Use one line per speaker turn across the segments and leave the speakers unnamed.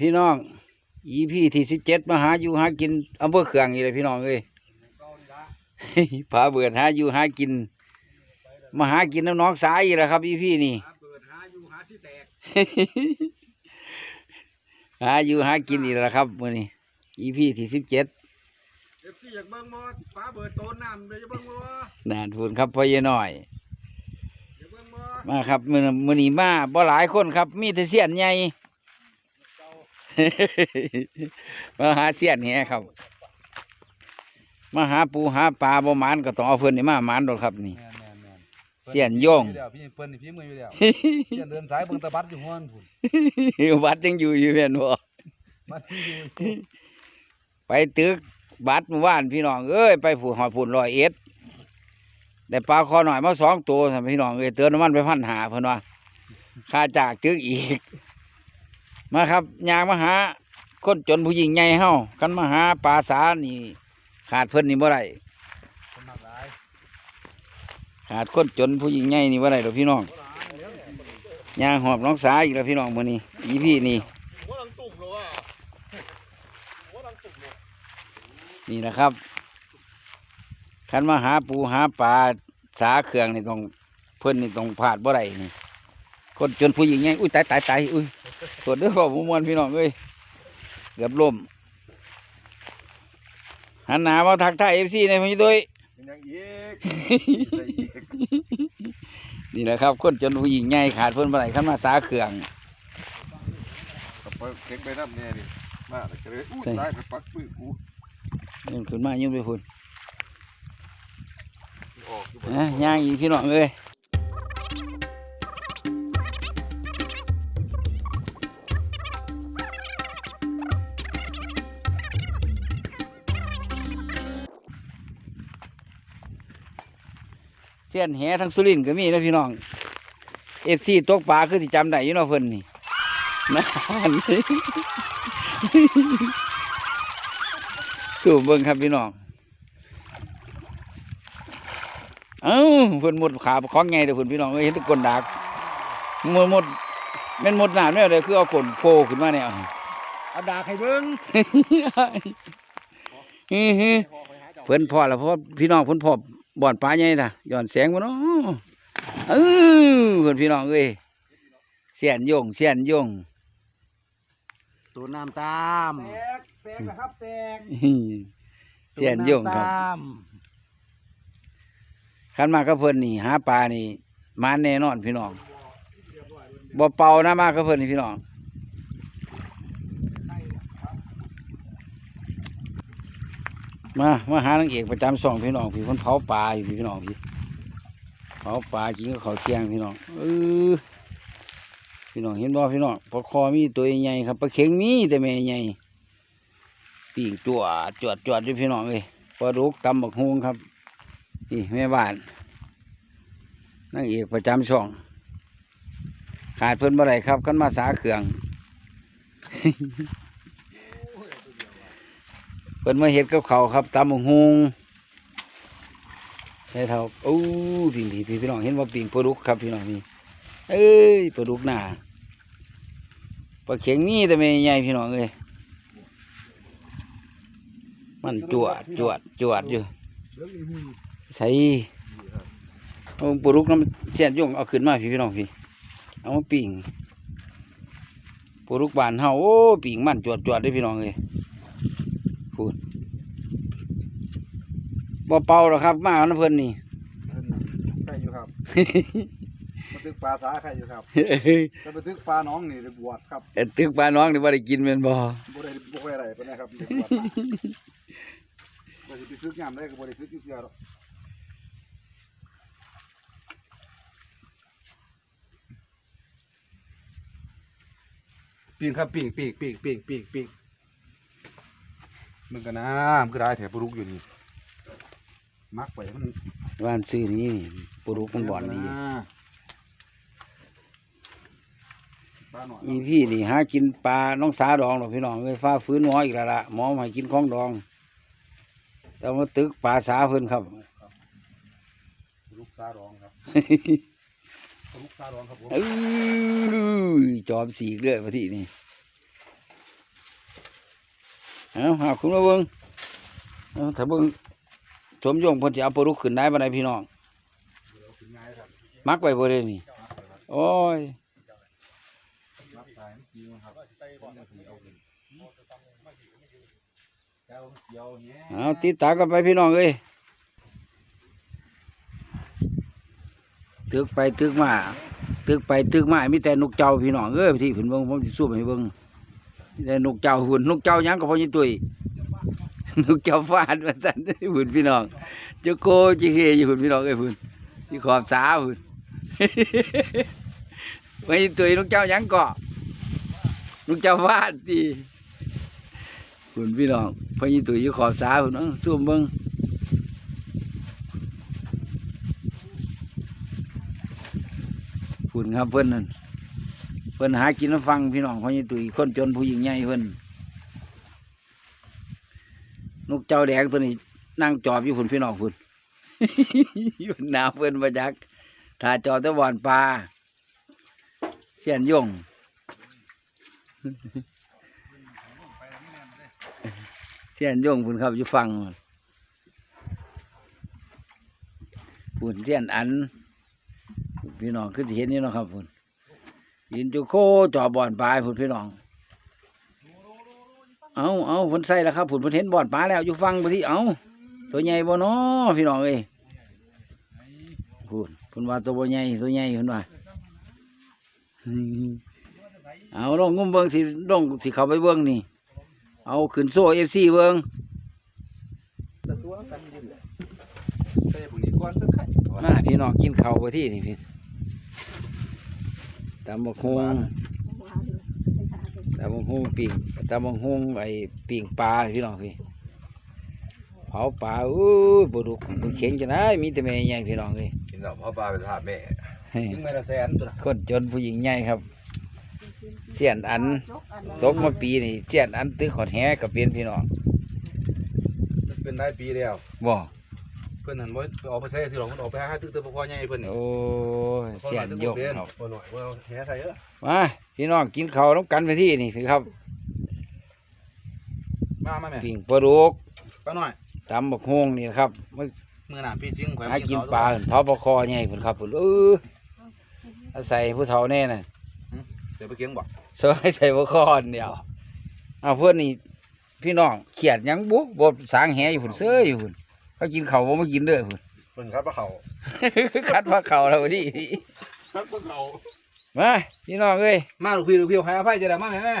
พี่น้องอีพี่ที่สิบเจ็ดมาหาอยู่หากินอำเภอเขื่องอีเลยพี่น้องเอ้ยพาเบื่อหาอยู่หากิน มาหากินน้ำน้องสายอีกแล้วครับอีพี่นี่
หาอยู่หาที่แตก
หาอยู่หากินอีกแล้วครับมือนี้อีพี่ที่สิบเจ็ด
เอฟซีอยากเบิ่งบ่ฟ้าเบิดโตนน้ำเลยจะเบิ่งบ่
นานพูนครับพ่อเยน้อย
อย
มาครับมือมือนี้มาบ่หลายคนครับ มีแต่เสียนใหญ่ มาหาเสียนแหครับ มาหาปูหาปลาบ่หมานก็ต้องเอาเพิ่นนี่มาหมานโดดครับนี่
แม่นแม่นแม่น
เสียนโย่ง
เดี๋ยวพี่เปิ้นนี่พี่มืออยู่แล้วเสียนเดินสายเบิ่งตะบัดอยู่ฮ้อนพุ่น
วัดยังอยู่อยู่แม่นบ่
มันอยู่
ไปตึกบัตรเมื่อวานพี่น้องเอ้ยไปผูหอยผูนลอยเอ็ดได้ปลาคอหน่อยมาสองตัวท่านพี่น้องเอ้ยเตือนน้ำมันไปพันหาเพิ่นว่าค่าจากตึกอีก มาครับยางมาหาคนจนผู้หญิงใหญ่เฮากันมาหาปลาสานี่ ขาดเพิ่นนี่บ่ได้
คนมากหลาย
ขาดคนจนผู้หญิงใหญ่นี่บ่ได้ดอกพี่น้อง
บ่หลายเดี๋ยวยา
งหอบน้องสาอีกแล้วพี่น้องมื้อนี้อีพี่นี่
หัวลังตุ่มเลยว่ะหัวลังตุ่มเลย
นี่นะครับคันมาหาปูหาปลาสาเครื่องนี่ต้องเพิ่นนี่ต้องพลาดบ่ได้นี่คนจนผู้หญิงไงอุ้ยตายตายตายอุ้ย ตรวจเด้อขอมมวนพี่น้องเอ้ยเกือบล่มหันหน้ามาทักทายเอฟซีในพี่ด้วย
เป็นยังอีก
นี่แหละครับคนจนผู้หญิงไงขาดเพิ่นบ่ได้คันมาสาเครื่อง
กับเก็บไปน้ำแน่ดิมาแล้วก็เลยอู้
ใช่
ตายไปปักปื้อกู
ยืนขึ้นมายืนไปพุ่น
ออกอยู่บ่
นะย่างอีกพี่น้องเอ้ย เสียนแหทั้งสุรินทร์ก็มีนะพี่น้องเอฟซีตกปลาคือสิจำได้อยู่เนาะเพิ่นนี่นั่นสู่เบิ่งครับพี่น้องเอ้าเพิ่นหมดขาของไงเด้อเพิ่นพี่น้องเอ้ยเห็นแตะกลดักหมดหมดแม่นหมดหน้าแม่เลยคือเอากลโผล่ขึ้นมาเนี่ย
เอาดากให้เบิ่ง
อื้อหือเพิ่นพอแล้วเพราะว่าพี่น้องเพิ่นพอ บ่อนปลาใหญ่น่ะย้อนแสงบ่เนาะเออเพิ่นพี่น้องเอ้ยเสียนโยงเสียนโยง
ตัวน้ำตาม
แตกแตกนะครับแตก
เสียนโยงครับ
ตาม
คันมากับเพิ่นนี่หาปลานี่มาแน่นอนพี่น้องบ่เป่านะมากับเพิ่นนี่พี่น้อง มา มาหานางเอกประจำสองพี่น้องพี่เพิ่นเผาปลาอยู่พี่น้องพี่เผาปลากินกับข้าเที่ยงพี่น้องเออพี่น้องเห็นบ่พี่น้องปลาคอมีตัวใหญ่ครับปลาเข็งมีแต่แม่ใหญ่ปีกตัวจวดจวดอยู่พี่น้องเอ้ยปลาดุกตำบักฮวงครับนี่แม่บ้านนางเอกประจำช่อง ขาดเพิ่นบ่อได้ครับกันมาสาเครื่อง เพิ่นมาเฮ็ดกับเขาครับตำบักฮุงใช่เท่าโอ้พี่พี่พี่พี่น้องเห็นว่าปิ่งปลาดุกครับพี่น้องนี่เอ้ยปลาดุกหนาปลาเข็งนี่แต่ไม่ใหญ่พี่น้องเอ้ยมันจวดจวดจวดอยู่
เบิ่งอีหุ่น
ใส่เอาปลุกน้ำเสียนย่งเอาขึ้นมาพี่พี่น้องพี่เอามาปิ่งปลุกบานเฮาโอ้ปิ่งมันจวดจวดได้พี่น้องเลยพูด บ่เป่าหรอกครับ มาเอาน้ำเพิ่นนี่
ใครอยู่ครับ มาตึกปลาสาใครอยู่ครับจะไปตึกปลาน้องนี่ได้บวชครับ
เอ็ดตึกปลาน้องนี่ว่าได้กินแม่นบ่
บ่ได้บ่ได้อะไรปานนะครับได้บวชบ่ได้ไปฝึกงานได้ก็บ่ได้ฝึกอยู่เทื่อหรอกปีงครับปีงปีงปีงปีงปีงปีงมันก็น้ำก็ได้แถวปลุกอยู่นี่ มักไปมัน
ว่านซื้อนี่ปลุกมันบ่อนนี่
ปลาหน่อย
อีพี่นี่หากินปลาน้องสาดองดอกพี่น้องเลยฟ้าฟื้นหมออีกแล้วล่ะหมอมาให้กินของดองแต่มาตึกปลาสาเพิ่นครับ
ลูกตาร้องครับลูกตาร้องครับผม
เอ้ยจอมสีเลือดมาที่นี่เอาหาคุณมาเบิ่งเอาถ้าเบิ่ง สมยงเพิ่นสิเอาปลาดุกขึ้นได้บ่ได้พี่น้องมักไว้บ่ได้นี่โอ้ย
รับสายเมื่อกี้นะครับผมจะถือเอาขึ้นเจ้าเกี่ย
เอาติดตากันไปพี่น้องเอ้ยตึกไปตึกมาตึกไปตึกมามีแต่นกเจ้าพี่น้องเอ้ยที่เพิ่นเบิ่งผมสิสู้ให้เบิ่งมีแต่นกเจ้าหุ่นนกเจ้าหยังก็พอยี่ตุ้ย นกเจ้าฟาดว่าซั่นหุ่นพี่น้องเจ้าโกจิเฮอยู่หุ่นพี่น้องเอ้หุ่นที่ขอบสาหุ่นพอยี่ตุ้ยนกเจ้ายังเกาะนกเจ้าฟาดที่คุณพี่น้องพอยี่ตุยอยู่ขอบสาคุณเอ้าซูมเบิ้งคุณครับเพิ่นนั่นเพิ่นหากินน้ำฟังพี่น้องพอยี่ตุยคนจนผู้หญิงใหญ่เพิ่น นกเจ้าแดงตัวนี้นั่งจอบอยู่คุณพี่น้องคุณอยู่หนาเพิ่อนมาจักถ้าจอบตะบอนปลาเสียนยงเสียนยงพุ่นครับอยู่ฟังพุ่นเสียนอัน พี่น้องคือสิเห็นนี่นะครับพุ่นยินจุโคจอบ่อนปลายพุ่นพี่น้อง เอาเอาพุ่นใส่แล้วครับพุ่นพุ่นเห็นบ่อนปลาแล้วอยู่ฟังไปที่เอาตัวใหญ่บ่เนาะพี่น้องเอ้ยพุ่นพุ่นว่าตัวบ่ใหญ่ตัวใหญ่พุ่นว่าเอาลองงุ้มเบิ่งสิลองสิเขาไปเบิ่งนี่ เอาขึ้นโซ่เอฟซีเบิ้ง
แต่ตัวกันอยืนใส่พวกนี้ก่อนสักไข่
มาพี่น้องกินเข้าไปที่นี่พี่ตำบักฮวง ตำบักฮวงปิ่งตำบักฮวงไอ้ปิ่งปลาพี่น้องพี่เผาปลาอู้ยบุรุษบุเข็งจะได้มีแต่แม่ใหญ่พี่น้องเลย
กินแล้วพ่อปลาเป็นทาสแม่
เฮ้ย
ยิงไม่ละแสนตัวน่ะ
คนจนผู้หญิงใหญ่ครับเสียนอันตกมาปีนี่เสียนอันตื้อขอดแหกับเป็นพี่น้อง
เป็นได้ปีแล้ว
บ่
เพิ่นหันว่าออกไปใส่สิหรอกมันออกไปหาตึกเตอร์พอใหญ่เพิ่นนี่
โอ้ยเสียนโยกครับ
พอหน่อยว่าแห่ใส่เยอะ
มาพี่น้องกินข้าวน้ำกันไปที่นี่พี่ครับ
มามาแม่
ปิ่งปลาดุก
ป้าหน่อย
ตำบักฮวงนี่นะครับมา
มื้อหน้าพี่ซิงข่อย
หา
มา
กิน
ข้ว
ปลาเผาปลาคอใหญ่พุ่นครับพุ่นเอออาศัยผู้เฒ่าแน่น่ะ
เดี๋ยวไปเคียงบ่
ซอยใส่ปลาคออันเดียวเอาเพื่อนนี่พี่น้องเขียดหยังบุกบดสางแหอยู่พุ่นเสื้ออยู่พุ่น เขากินข้าวบ่มากินเด้อพุ่น
เพิ่นครับว่าเขา
คัดว่าข้าวแล้วดิ
ครับว่าเขา
มาพี่น้องเอ้ย
มาลูกพี่ลูกพี่ให้อภัยจะได้มาแม่แม่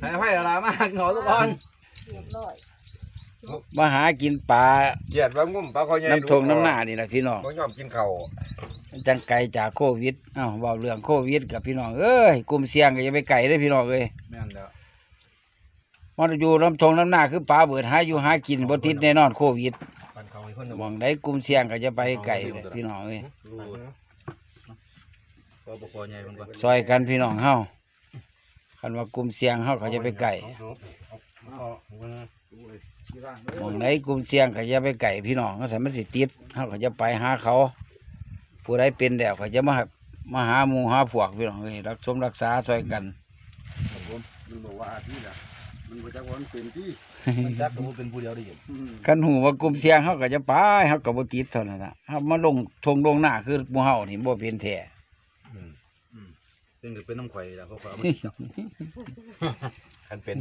ให้อภัยอะไรมาขอทุกคน
มาหากินปลา
เกลียดว่างุ่มปลาคอใหญ่
น้ำทงน้ำหน้านี่แหละพี่น้อง
บ่ยอมกินข้าว
จังไกลจากโควิดอ้าวเว้าเรื่องโควิดกับพี่น้องเอ้ยกลุ่มเสี่ยงก็อย่าไปไกลเด้อพี่น้องเอ้ย
แม่นแล้ว
มันอยู่น้ำทงน้ำหน้าคือปลาเบิดหาอยู่หากินบ่ติดแน่นอนโควิด
ปันเขาให้คนหนึ่ง
หมองได้กลุ่มเสี่ยงก็จะไปไกลเลยพี่น้องเอ้ย
รู้พอบ่พอใหญ่มันก่อน
ซอยกันพี่น้องเฮาคันว่ากลุ่มเสี่ยงเฮาก็จะไปไกล
เอาเอา
หมองได้กลุ่มเสี่ยงก็จะไปไกลพี่น้องก็สามารถสิติดเฮาก็จะไปหาเขา ผู้ใดเป็นแล้วก็จะมามาหาหมู่หาพวกพี่น้องเอ้ยรักสมรักษาซอยกัน
ผมมันบอกว่าที่น่ะ มันบ่จักว่ามันเป็นที่มันจักก็บ่เป็นผู้เดียวได้ยิน
คันหูว่ากลุ่มเสี่ยงเฮาก็จะไปเฮาก็บ่ติดเท่านั้นน่ะเฮามาลงทงลงหน้าคือหมู่เฮานี่บ่เป็นแท้
อืมเป็นก็เป็นน้ำข่อยแล้วเพราะเขาเอามา
คันเป็น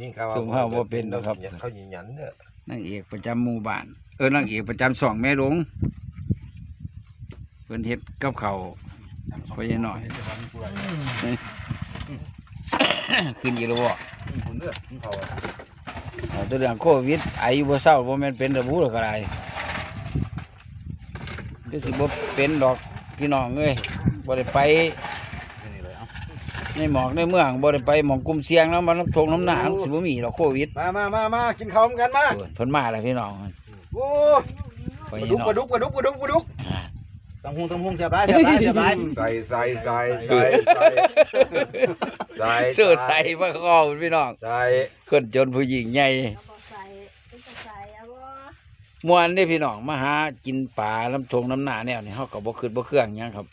ยิ่งเขา
สุ่มเฮาบ่เป็นดอกครับ
เขาหยินหยันเนี่ย
นางเอกประจำหมู่บ้าน เออนางเอกประจำสองแม่หลวงเพิ่นเฮ็ดกับเขาว ไปยังหน่อย ขึ้นอีกแล้วบ่
คุณเด้อมันเขาอะ
เอาตัวเรื่องโควิดไอบ่เศร้าบ่แม่นเป็นระบุหรอกอะไรก็สิบ่เป็นดอกพี่น้องเอ้ยบ่ได้ไป
นี่เลยเอ้า
ในหมอกในเมืองบ่ได้ไปหมองกลุ่มเสี่ยงแล้วมันทงน้ำหนาสิบ่มีดอกโควิด
มามามามากินข้าวกันมา
เพิ่นเพิ่นมาแล้วพี่น้อง
โอ้
ไป
ปลา
พี่
ดุก
น้อง
ปลาดุกปลาดุกปลาดุกปลาดุก
อ่า
ตำหงตำหงเสียบร้ายเสียบร้ายเสียบร้าย
ใส่ใส่ใส่ใส่ใส่ใส่
เสื้อใส่บ่คอพี่น้อง
ใส่
คนจนผู้หญิงใหญ่
ใส่ใส่เอาบ่
มวนเด้พี่น้องมาหากินปลาลำทงน้ำหนาแนวนี่เฮาก็บ่คิดบ่เครื่องหยังครับ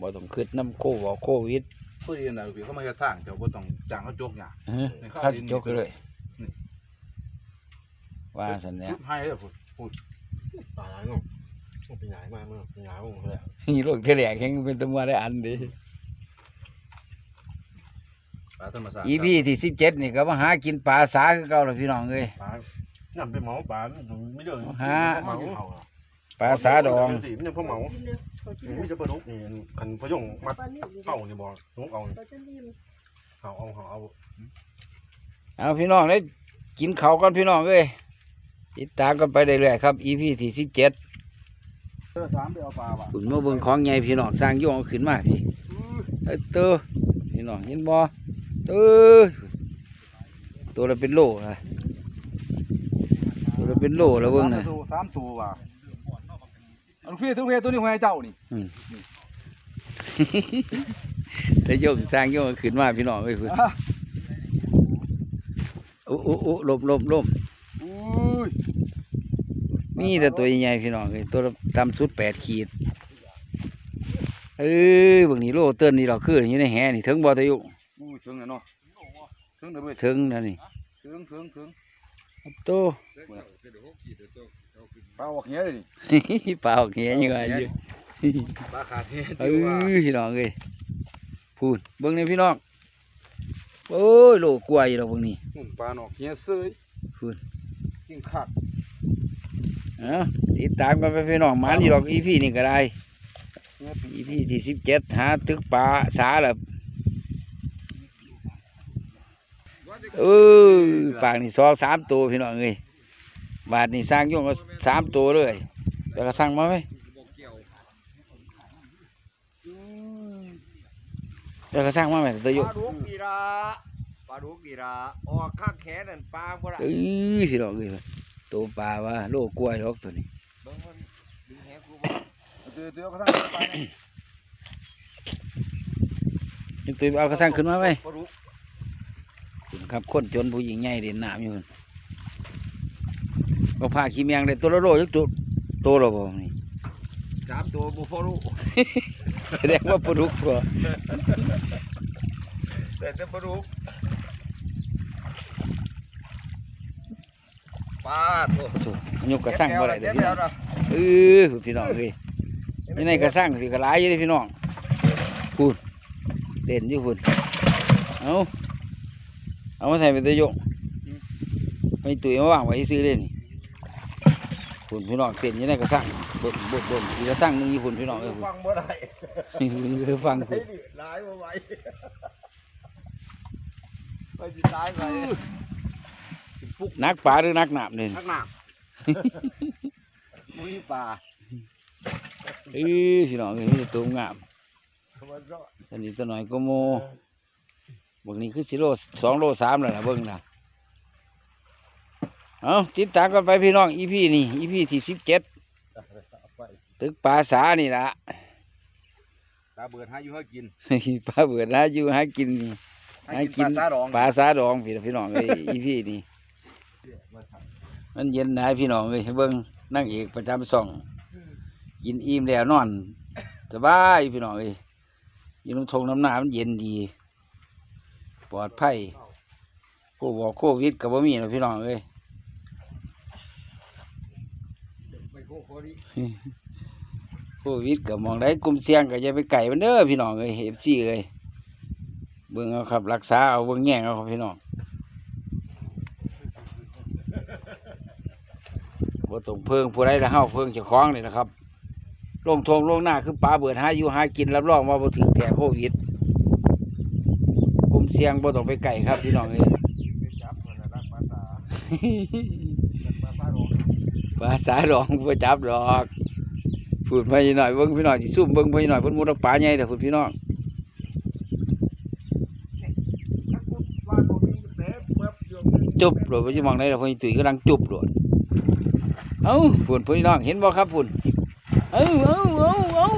บ่ต้องคิดน้ำโควิดโควิด
ผู้ดีน่ะพี่เขามาเฮ็ดทางเจ้าบ่ต้องจ้างเขาจกหยัง
เออข้าสิจกเลยว่าสันเนี่ย
ให้เลยพุ่นพุ่น
ตายแล้วมัน เป็นใหญ่มากเนอะเป็นใหญ่มากเลย
นี่โลกเทะแหลกแห่งเป็นตัวได้อันเดี
ปลาธรรมชาติ
อีพีที่สิบเจ็ดนี่ก็มาหากินปลาสาคือเก่าเลยพี่น้องเลย
ปลาน้ำเป็นเหมาปลาไม่เดือด
ฮะ
เหมา
ปลาสาดอง
สีมันยังพวกเหมา
กินเลยเขากิน
นี่
เล
มี
ย
จะปลาดุกนี่คันพยงมัด
ปลานิ่มอยู่
เข้านี่บ่นุกเอา
เขาจะนิ่ม
เอาเอาเอาเอา
เอาพี่น้องได้กินเขาวกันพี่น้องเลยติดตามกันไปเรื่อยๆครับอีพีที่สิบเจ็ด
เออสามไปเอาปลาว่ะ
ขุนมาเบิ่งของใหญ่พี่น้องสร้างโยงเอาขึ้นมาพี่เอ้ยเตอพี่น้องเห็นบ่เตอตัวละเป็นโลนะตัวละเป็นโลแล้วเบิ่งนะ
สามตัวสามตัวว่ะอันลูกพี่ทุกพี่ตัวนี้หัวให้เจ้านี่
ได้โยงสร้างโยงเอาขึ้นมาพี่น้องเอ้ยคุณ
อะ
โอ้โอ้โอ้ลมลมลม
อุ้ย
มีแต่ตัวใหญ่ๆพี่น้องเลยตัวละต่ำสุดแปดขีด เอ้ยเบางนี้โลเติ้นนี่เราคืออยู่ในแหนี่ถึงบ่ตะยุ
อุ้ยถึงแล้วเนาะถึงแล้วเว้ย
ถึงนั่นนี่
ถึงถึงถึง
โต
ปลาออกเหี้ยเลยนี่
ปลาออกแหยังไงอยู่
ปลาขาดเหี้ย
เอ้ยพี่น้องเอ้ยพูดเบิ่งนี่พี่น้องโอ้ยโลกล้วยเราเบิ่งนี่
หุ่นปลาออกเหี้ยเซ้ย
พูด
กินขาด
เอ้าติดตามกันไปพี่น้องหมันนี่ดอกอีพี่นี่ก็ได้
เหี้ย
อีพี่ที่สิบเจ็ดหาตึกปลาสาแล้วเออปากนี่สองสามตัวพี่น้องเอ้ยบาทนี่สร้างโย่งก็สามตัวเลยแล้วก็สั่งมาไหมแล้วก็สั่งมาไหมตัวโย
ปลาดุกกีราปลาดุกกีราออกข้างแขนนั่นปลาบ่ได้
เอ้ยพี่น้องเอ้ย ตัวปลาว่าโลกล้วยดอกตัวนี้
เบิ่งมันดึงแหกูบ่
เดี๋ยวเดี๋ยวก็ทั้งปลาเนี่ย
นี่ตัวเอากระสั่งขึ้นมาไหม
ปลาดุก
คุณครับคนจนผู้หญิงใหญ่เด่นหนามอยู่พุ่นก็พาขี้เมียงได้ตัวละโลจักตัวตัวละบ่นี่
สามตัวบ่พอรู้
แสดงว่าปลาดุกบ่
แต่แต่ปลาดุก ปลาตัว
โถ่ยกกระสั่งบ่ได้เด้
เก็
อบพี่
แล้
น้อ
ว
ง
นะ
เออพี่น้องเอ้ยนี่ในกระสั่งพี่กระหลายอยู่เด้พี่น้องพูดเด่นอยู่พุ่นเอาเอามาใส่เป็นตัวโยกไม่ตุ๋ยมาวางไว้ซื้อเลยนี่พุ่นพี่น้องเต้นอยู่ในกระสั่งบดบดบดอีกกระสั่งหนึงอยู่พุ่นพี่น้องเอ้ยพุ่น
ฟังบ่ได้
นี่คือฟัง
ไอ้
พุ่น
นี่หลายบ่ไหวไปสิตายไป
นักปลาหรือนักหนามเนี่ย
ทักหน้ามุ้ยปลา
เอ้ยพี่น้องเอ้ยมีแต่ตัวงาม
มันก็
อันนี้ตัวหน่อยก็โมบางนี้คือสิโลสองโลสามแล้วนะเบิ่งนะเอาติดตามกันไปพี่น้องอีพี่นี่อีพี่ที่สิบเจ็ดตึกปลาสานี่ละ
ปลาเบิดหาอยู่ให้กิน
ปลาเบื่อนะอยู่หากินนี่
ให้กินปลาซาดอง
ปลาสาดองพี่พี่น้องเอ้ยอีพี่นี่ มันเย็นนะพี่น้องเอ้ยเบิ่งนั่งเอกประจำส่องกินอิ่มแล้วนอนสบายพี่น้องเอ้ยอยู่น้ำทงน้ำหนามันเย็นดี ปลอดภัยโคบอกโควิดกับบ่มีนะพี่น้องเอ้ย
ไปโคโคดิ
โควิดกับมองได้กลุ่มเสี่ยงก็อย่าไปไก่มันเด้อพี่น้องเอ้ยเอฟซีเอ้ยเบิ่งเอาครับรักษาเอาเบิ่งแง่งเอาครับพี่น้อง บ่ต้องเพิ่งผู้ใดละเฮาเพิ่งเจ้าของนี่นะครับลงทงลงหน้าคือปลาเบิดหาอยู่หากินรับรองว่าบ่ถึงแก่โควิดกลุ่มเสี่ยงบ่ต้องไปไก่ครับพี่น้องเอ้ย
ไปจับมันน่ะรักปลาตาปลาปลาดอง
ภาษาดองบ่จับดอกพูดไปหน่อยเบิ่งพี่น้องสิซุ่มเบิ่งไปหน่อยเพิ่นมุดเอาปลาใหญ่เด้อคุณพี่น้อง
ถ้ากูว่าตัวนี้มันแตะแป๊บเดียวมัน
จุบโดดไปสิมองได้แล้วเพิ่นตุ๋ยกำลังจุบโดด เอ้าพุ่นพี่น้องเห็นบ่ครับพุ่นเอ้าเอ้าเอ้าเอ้า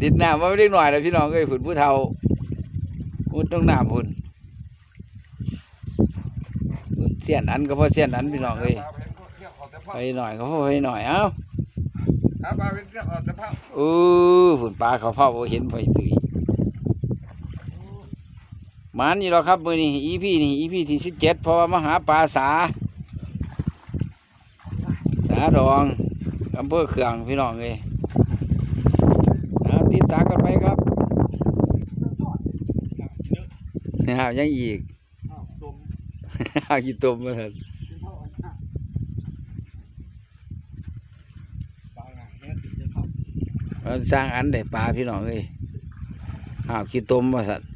ดิดน้ำมาไม่ได้หน่อยแล้วพี่น้องเอ้ยพุ่นผู้เฒ่ามุดต้องน้ำพุ่นพุ่นเสียนอันก็พอเสียนอันพี่น้องเอ้ย
ปลยวเขาแต่เผา
ไปหน่อยก็พอไปหน่อยเอ้า
ถ้าปลาเป็นเที่ยวเขาแต่เผา
เออฝุ่นปลาเขาเผาเห็นไปตุยหมันนี่หรอกครับมือนี่อีพี่นี่อีพี่ที่สิบเจ็ดเพราะว่ามหาปลาสา นาดองอำเภอเขืองพี่น้องเลยติดตามกันไปครับเอายังอีก
อาวต้ม
เอากี่ตุ่มมาเล
ยติดจะเข้า
มันสร้างอันได้ปลาพี่น้องเลยเอากี่ตุ่มมาสัตว์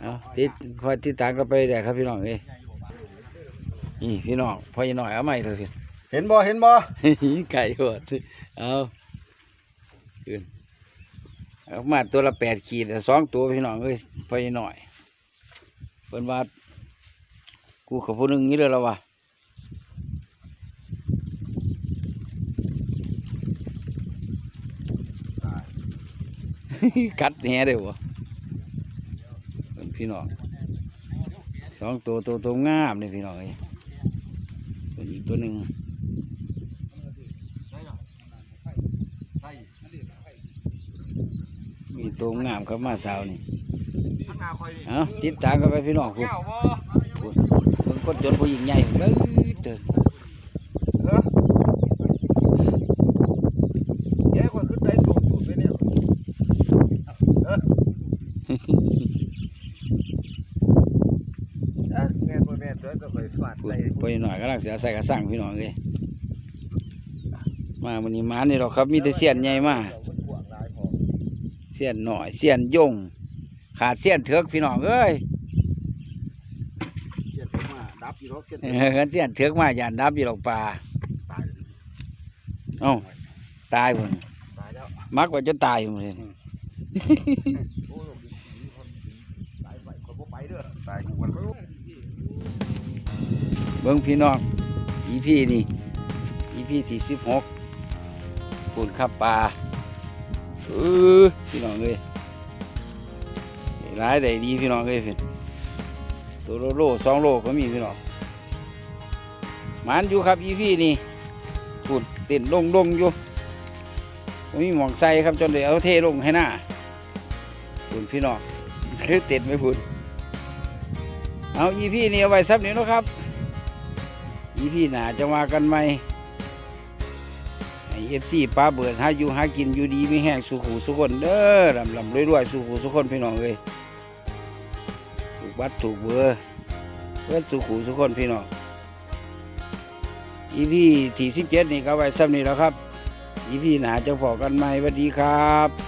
เอาติดคอยติดตามกันไปได้ครับพี่น้องเลยนี่พี่น้องพ่อยหน่อยเอาใหม่เถอะ
เห็นบ่เห็นบ่
ไก่หดเอาขึ้นเอามาตัวละแปดขีดแต่สองตัวพี่น้องเอ้ยไปหน่อยเป็นว่ากูกับผู้หนึงนี่เลยแล้ววะกัดแหน่เด้อวะเป็นพี่น้องสองตัวตัวตัวงามเลยพี่น้องเอ้ยเป็นอีกตัวหนึ่ง
ใช่นั่นดิใช่
มี ตัวงามครับมาสาวนี่
ข้างหน้าคอยดิ
เอาติดตามกันไปพี่น้องคุณ
เก้าบ่
เพิ่งคนจนผู้หญิงใหญ่เลยเด้อ
แกคนขึ้นได้สูงสุดเลยเนี่ยเอออะแม่นบ่แม่นตัวก็คอยฟาด
คุณ
ใส่
ไปหน่อยกำลังเสียใส่กระสังพี่น้องเลยมาวันนี้มานี่หรอกครับมีแต่เสียนใหญ่มา
เดี๋ยวมันกว้างหลายพอ
เสียนหน่อยเสียนยงขาดเสียนเถือกพี่น้องเอ้ย
เสียนผมมาดับอยู่รถเสียน
เออเสียนเถือกมาอย่าดับอยู่หรอกป่า
ตาย
เอ้าตายหมด
ตายแล้ว
มักว่าจะตายหมดเลย
โอ้ยมีคนตายไปคนบ่ไปเด้อ
ตายกูกันไม่รู้
เบิ้งพี่น้องอีพี่นี่อีพี่สี่สิบหกคุณขับปลา เออพี่น้องเลยร้ายได้ดีพี่น้องเลยเพิ่นตัวโลโลสองโลก็มีพี่น้องมันอยู่ครับอีพี่นี่คุณเต้นลงลงอยู่มีหมองใส่ครับจนเลยเอาเทลงให้หน้าคุณพี่น้องคือเต้นไม่พูดเอาอีพี่นี่เอาไว้ซับนี้นะครับอีพี่หนาจะมากันไหม เอฟซีป้าเบิดหาอยู่หากินอยู่ดีไม่แห้งสุขูสุคนเด้อลำลำรวยรวยสุขูสุคนพี่น้องเลยถูกบัดถูกเบอร์เพื่อนสุขูสุคนพี่น้องอีพี่ที่สิบเจ็ดนี่ก็ไว้ซ้ำนี่แล้วครับ อีพี่หนาจะพอกันไหมสวัสดีครับ